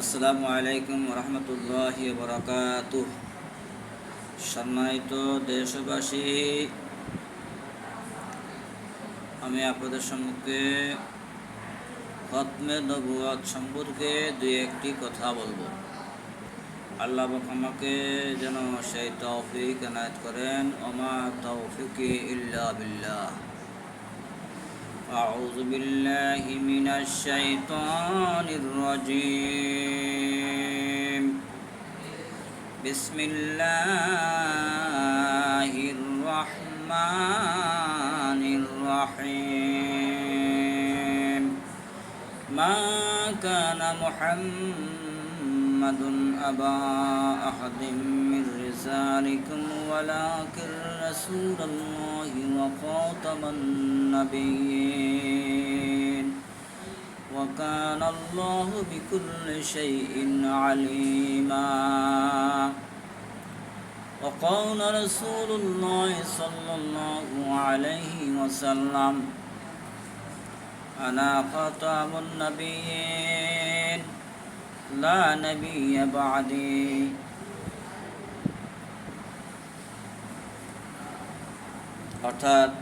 আসসালামু আলাইকুম রহমতুল্লাহ বরকাত সম্মানিত দেশবাসী, আমি আপনাদের সম্মুখে খতমে নবুয়াত সম্পর্কে দুই একটি কথা বলব। আল্লাহ আমাকে যেন সেই তৌফিক এনায়ত করেন, ওমা তৌফিকি ইল্লা বিল্লাহ। أعوذ بالله من الشيطان الرجيم. بسم الله الرحمن الرحيم. ما كان محمد أبا أحد من رسالكم ولكن رسول الله وخاتم النبيين. وكان الله بكل شيء عليما. وقال رسول الله صلى الله عليه وسلم أنا خاتم النبيين. لا نبي بعدي. অর্থাৎ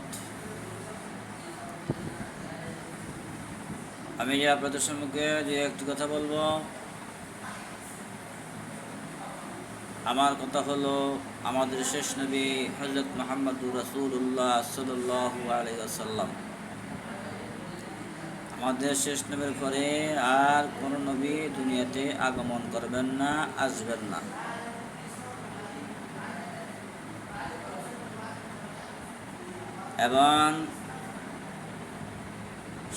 আমি যে আপনাদের সম্মুখে যে একটি কথা বলব, আমার কথা হলো, আমাদের শেষ নবী হজরত মোহাম্মদুর রাসুল্লাহ সাল্লাহ আমাদের শেষ নবীর পরে আর কোনো নবী দুনিয়াতে আগমন করবেন না, আসবেন না। এবং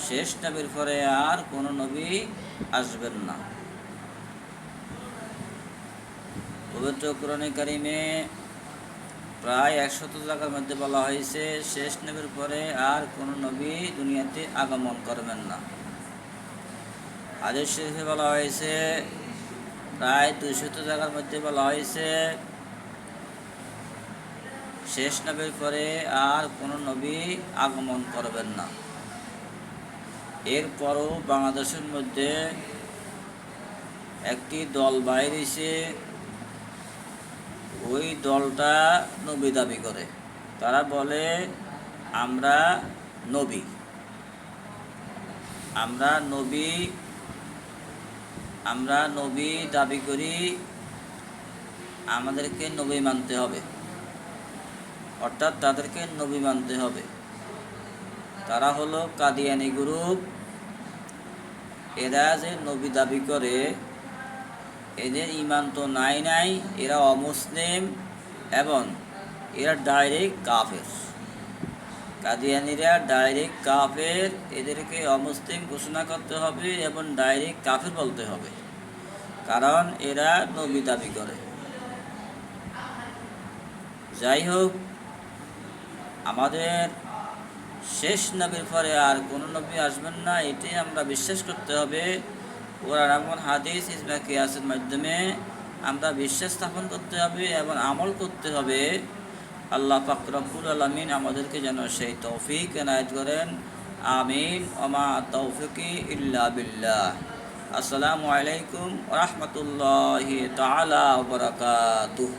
শেষ নবীর পরে আর কোনো নবী আসবেন না। পবিত্র কোরআনে কারিমে প্রায় একশত জায়গার মধ্যে বলা হয়েছে, শেষ নবীর পরে আর কোন নবী দুনিয়াতে আগমন করবেন না। আদেশ শরীফে বলা হয়েছে, প্রায় দুইশত জায়গার মধ্যে বলা হয়েছে শেষ নবীর পরে আর কোনো নবী আগমন করবেন না। এরপরও বাংলাদেশের মধ্যে একটি দল বাইরে এসে ওই দলটা নবী দাবি করে। তারা বলে, আমরা নবী। আমরা নবী আমরা নবী দাবি করি, আমাদেরকে নবী মানতে হবে। অর্থাৎ তাদেরকে নবী মানতে হবে। তারা হলো কাদিয়ানি গ্রুপ। এরা যে নবী দাবি করে, এদের ইমান তো নাই নাই, এরা অমুসলিম এবং এরা ডাইরেক্ট কাফের। কাদিয়ানিরা ডাইরেক্ট কাফের, এদেরকে অমুসলিম ঘোষণা করতে হবে এবং ডাইরেক্ট কাফের বলতে হবে। কারণ এরা নবী দাবি করে। যাই হোক আমাদের শেষ নবীর পরে আর কোনো নবী আসবেন না, এটাই আমরা বিশ্বাস করতে হবে। ওরা এমন হাদিস, ইসমা কিয়াসের মাধ্যমে আমরা বিশ্বাস স্থাপন করতে হবে এবং আমল করতে হবে। আল্লাহ ফাকরাবুল আলমিন আমাদেরকে যেন সেই তৌফিক এনায়ত করেন। আমিন। ওমা তৌফিকি ইল্লা বিল্লাহ। আসসালামু আলাইকুম রহমতুল্লাহ তালা বরকাতুহ।